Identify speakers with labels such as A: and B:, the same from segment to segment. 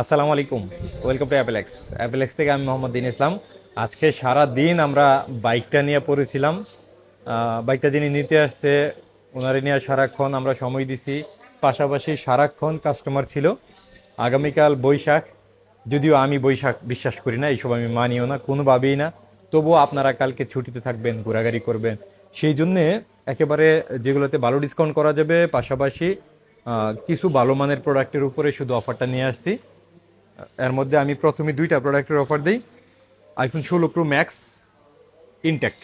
A: আসসালামু আলাইকুম welcome to অ্যাপেলেক্স অ্যাপেলেক্স থেকে আমি মোহাম্মদ দিন ইসলাম। আজকে সারা দিন আমরা বাইকটা নিয়ে পড়েছিলাম। বাইকটা যিনি নিতে আসছে ওনারে নিয়ে সারাক্ষণ আমরা সময় দিছি। পাশাপাশি সারাক্ষণ কাস্টমার ছিল। আগামীকাল বৈশাখ। যদিও আমি বৈশাখ বিশ্বাস করি না, এইসব আমি মানিও না, কোনোভাবেই না। তবুও আপনারা কালকে ছুটিতে থাকবেন, ঘোরাঘুরি করবেন। সেই জন্যে একেবারে যেগুলোতে ভালো ডিসকাউন্ট করা যাবে, পাশাপাশি কিছু ভালো মানের প্রোডাক্টের উপরে শুধু অফারটা নিয়ে আসছি। এর মধ্যে আমি প্রথমে দুইটা প্রোডাক্টের অফার দিই। আইফোন ষোলো pro max intact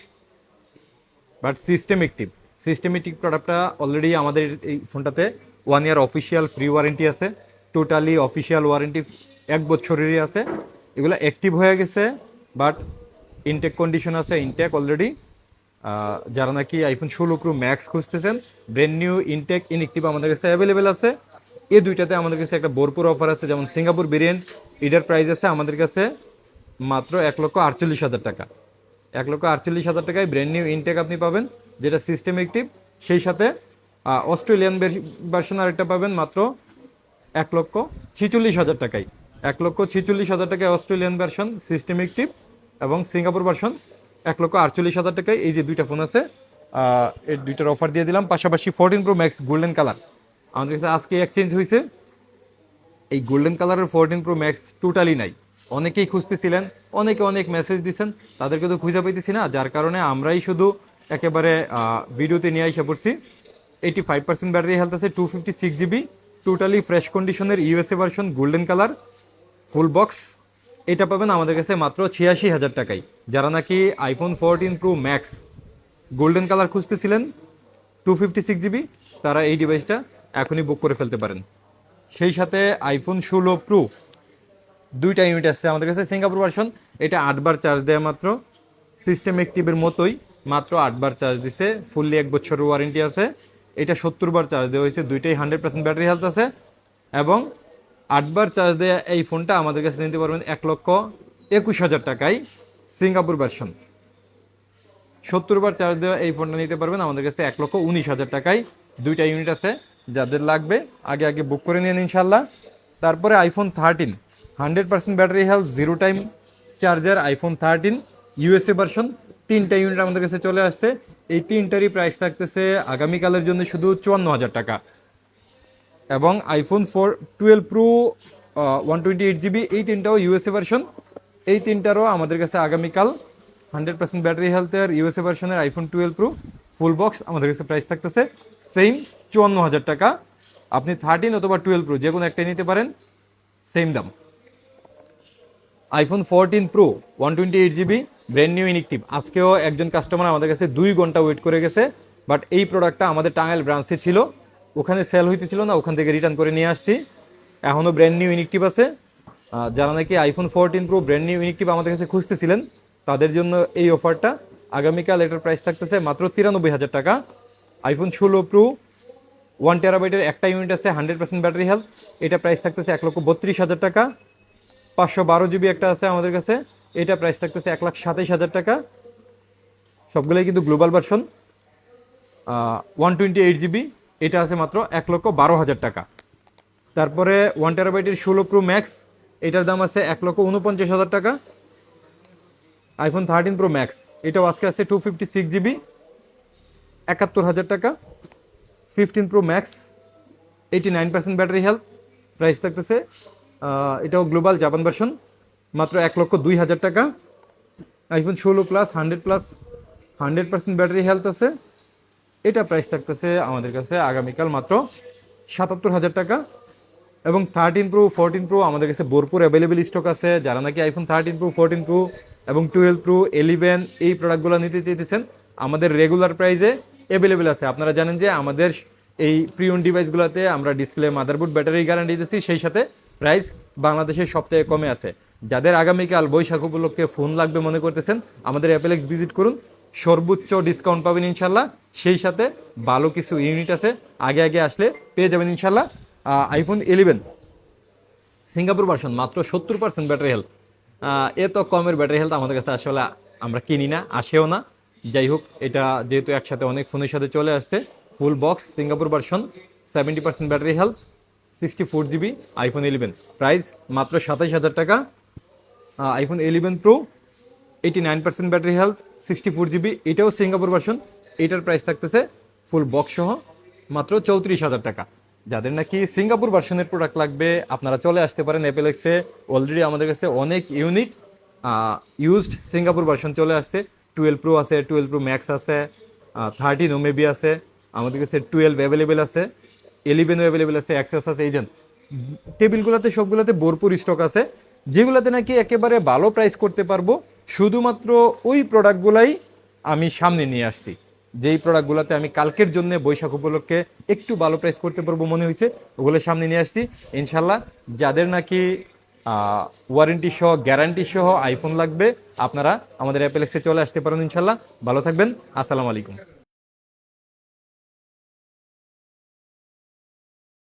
A: but system systematic প্রোডাক্টটা অলরেডি আমাদের এই ফোনটাতে one year official free warranty আছে। টোটালি অফিসিয়াল ওয়ারেন্টি এক বছরেরই আছে। এগুলো অ্যাক্টিভ হয়ে গেছে বাট ইনটেক কন্ডিশন আছে ইনটেক অলরেডি যারা নাকি আইফোন ষোলো প্রো ম্যাক্স খুঁজতেছেন ব্র্যান্ড নিউ ইনটেক ইনএক্টিভ আমাদের কাছে অ্যাভেলেবেল আছে। এই দুইটাতে আমাদের কাছে একটা ভরপুর অফার আছে, যেমন সিঙ্গাপুর ভেরিয়েন্ট এটার প্রাইস আছে আমাদের কাছে মাত্র এক লক্ষ আটচল্লিশ হাজার টাকা। এক লক্ষ আটচল্লিশ হাজার টাকায় ব্র্যান্ড নিউ ইনটেক আপনি পাবেন, যেটা সিস্টেম অ্যাক্টিভ সেই সাথে অস্ট্রেলিয়ান ভার্সন আরেকটা পাবেন মাত্র এক লক্ষ ছিচল্লিশ হাজার টাকায়। এক লক্ষ ছিচল্লিশ হাজার টাকায় অস্ট্রেলিয়ান ভার্সন সিস্টেম একটিভ এবং সিঙ্গাপুর ভার্সন এক লক্ষ আটচল্লিশ হাজার টাকায়, এই যে দুইটা ফোন আছে এই দুইটার অফার দিয়ে দিলাম। পাশাপাশি fourteen pro max golden colour আমাদের কাছে আজকে এক্সচেঞ্জ হয়েছে। এই গোল্ডেন কালারের ফোরটিন প্রো ম্যাক্স টোটালি নাই। অনেকেই খুঁজতেছিলেন, অনেকে অনেক মেসেজ দিছেন, তাদেরকে তো খুঁজে পাইতেছি না, যার কারণে আমরাই শুধু একেবারে ভিডিওতে নিয়ে এসে পড়ছি। Eighty five percent battery health আছে two fifty six GB totally fresh কন্ডিশনের USA version golden colour full box এটা পাবেন আমাদের কাছে মাত্র ছিয়াশি হাজার টাকায়। যারা নাকি iPhone fourteen pro max golden colour খুঁজতেছিলেন two fifty six GB তারা এই ডিভাইসটা এখনই বুক করে ফেলতে পারেন। সেই সাথে আইফোন ষোলো প্রো দুইটা ইউনিট আসছে আমাদের কাছে সিঙ্গাপুর ভার্সন এটা আটবার চার্জ দেয় মাত্র। সিস্টেম অ্যাক্টিভের মতোই, মাত্র আটবার চার্জ দিছে। ফুললি এক বছরের ওয়ারেন্টি আছে। এটা সত্তর বার চার্জ দেওয়া হয়েছে। দুইটাই হান্ড্রেড পার্সেন্ট ব্যাটারি হেলথ আছে। এবং আটবার চার্জ দেওয়া এই ফোনটা আমাদের কাছে নিতে পারবেন এক লক্ষ একুশ হাজার টাকায় সিঙ্গাপুর ভার্সন সত্তর বার চার্জ দেওয়া এই ফোনটা নিতে পারবেন আমাদের কাছে এক লক্ষ উনিশ হাজার টাকায়। দুইটা ইউনিট আছে। যাদের লাগবে, আগে আগে বুক করে নিন ইনশাল্লাহ তারপরে iPhone thirteen hundred percent battery health zero time charger iPhone thirteen USA version তিনটা ইউনিট আমাদের কাছে চলে আসছে। এই তিনটারই প্রাইস থাকতেছে আগামীকালের জন্য শুধু চুয়ান্ন হাজার টাকা। এবং iPhone four twelve pro one twenty eight GB এই তিনটাও ইউএসএ ভার্সন এই তিনটারও আমাদের কাছে আগামীকাল হান্ড্রেড পার্সেন্ট ব্যাটারি হেলথের ইউএসএ ভার্সনের iPhone twelve pro full box আমাদের কাছে প্রাইস থাকতেছে। সেম চুয়ান্ন হাজার টাকা। আপনি থার্টিন অথবা টুয়েলভ প্রো যে কোনো একটাই নিতে পারেন সেম দাম। IPhone fourteen pro one twenty eight GB brand new inactive আজকেও একজন কাস্টমার আমাদের কাছে দুই ঘণ্টা ওয়েট করে গেছে বাট এই প্রোডাক্টটা আমাদের টাঙ্গাইল ব্রাঞ্চে ছিল। ওখানে সেল হইতেছিল না, ওখান থেকে রিটার্ন করে নিয়ে আসছি। এখনও ব্র্যান্ড নিউ ইনিকটিভ আছে। যারা নাকি iPhone fourteen pro brand new inactive আমাদের কাছে খুঁজতেছিলেন, তাদের জন্য এই অফারটা আগামীকাল এটার প্রাইস থাকতেছে মাত্র তিরানব্বই হাজার টাকা। আইফোন ষোলো প্রো ওয়ান টেরাবাইটের একটা ইউনিট আছে হান্ড্রেড পার্সেন্ট ব্যাটারি হেলথ এটা প্রাইস থাকতেছে এক লক্ষ বত্রিশ হাজার টাকা। পাঁচশো বারো জিবি একটা আছে আমাদের কাছে। এটা প্রাইস থাকতেছে এক লাখ সাতাইশ হাজার টাকা। সবগুলোই কিন্তু global version one twenty eight GB এটা আছে মাত্র এক লক্ষ বারো হাজার টাকা। তারপরে ওয়ান টেরাবাইটের ষোলো প্রো ম্যাক্স এটার দাম আছে এক লক্ষ উনপঞ্চাশ হাজার টাকা। আইফোন থার্টিন প্রো ম্যাক্স এটাও আজকে আছে টু ফিফটি সিক্স জিবি একাত্তর হাজার টাকা। Fifteen pro max eighty nine percent battery health price থাকতেছে এটাও গ্লোবাল জাপান ভার্সন মাত্র এক লক্ষ দুই হাজার টাকা। আইফোন ষোলো plus hundred plus hundred percent battery health আছে। এটা প্রাইস থাকতেছে আমাদের কাছে আগামীকাল মাত্র সাতাত্তর হাজার টাকা। এবং থার্টিন প্রো ফোরটিন প্রো আমাদের কাছে ভরপুর অ্যাভেলেবেল স্টক আছে। যারা নাকি iPhone thirteen pro fourteen pro এবং টুয়েলভ প্রো এলিভেন এই প্রোডাক্টগুলো নিতে চাইতেছেন, আমাদের রেগুলার প্রাইসে অ্যাভেলেবেল আছে। আপনারা জানেন যে আমাদের এই প্রিয়ন ডিভাইসগুলোতে আমরা ডিসপ্লে মাদারবোর্ড ব্যাটারি গ্যারান্টি দিচ্ছি সেই সাথে প্রাইস বাংলাদেশের সবথেকে কমে আছে। যাদের আগামীকাল বৈশাখ উপলক্ষে ফোন লাগবে মনে করতেছেন, আমাদের অ্যাপেলেক্স ভিজিট করুন। সর্বোচ্চ ডিসকাউন্ট পাবেন ইনশাল্লাহ। সেই সাথে ভালো কিছু ইউনিট আছে। আগে আগে আসলে পেয়ে যাবেন ইনশাল্লাহ। আইফোন ইলেভেন সিঙ্গাপুর ভার্সন মাত্র সত্তর পার্সেন্ট ব্যাটারি হেলথ এত কমের ব্যাটারি হেলথ আমাদের কাছে আসলে আমরা কিনি না, আসেও না। যাই হোক, এটা যেহেতু একসাথে অনেক ফোনের সাথে চলে আসছে full box Singapore version seventy percent battery health sixty four GB iPhone eleven price মাত্র সাতাইশ হাজার টাকা। IPhone eleven pro eighty nine percent battery health sixty four GB এটাও সিঙ্গাপুর ভার্সন এটার প্রাইস থাকতেছে ফুল বক্স সহ মাত্র চৌত্রিশ হাজার টাকা। যাদের নাকি সিঙ্গাপুর ভার্সনের প্রোডাক্ট লাগবে, আপনারা চলে আসতে পারেন অ্যাপেলেক্সে অলরেডি আমাদের কাছে অনেক ইউনিক ইউজড সিঙ্গাপুর ভার্সন চলে আসছে। টুয়েলভ প্রো আছে টুয়েলভ প্রো ম্যাক্স আছে থার্টিন ও মেবি আছে আমাদের কাছে টুয়েলভ অ্যাভেলেবেল আছে ইলেভেনও অ্যাভেলেবেল আছে অ্যাক্সেস আছে, এই টেবিলগুলোতে সবগুলোতে ভরপুর স্টক আছে, যেগুলোতে নাকি একেবারে ভালো প্রাইস করতে পারব, শুধুমাত্র ওই প্রোডাক্টগুলাই আমি সামনে নিয়ে আসছি, যেই প্রোডাক্টগুলোতে আমি কালকের জন্য বৈশাখ উপলক্ষে একটু ভালো প্রাইস করতে পারব মনে হয়েছে, ওগুলো সামনে নিয়ে আসছি, ইনশাল্লাহ যাদের নাকি ওয়ারেন্টি সহ গ্যারান্টি সহ আইফোন লাগবে। আপনারা আমাদের অ্যাপেলেক্সে চলে আসতে পারেন ইনশাল্লাহ ভালো থাকবেন। আসসালামু আলাইকুম।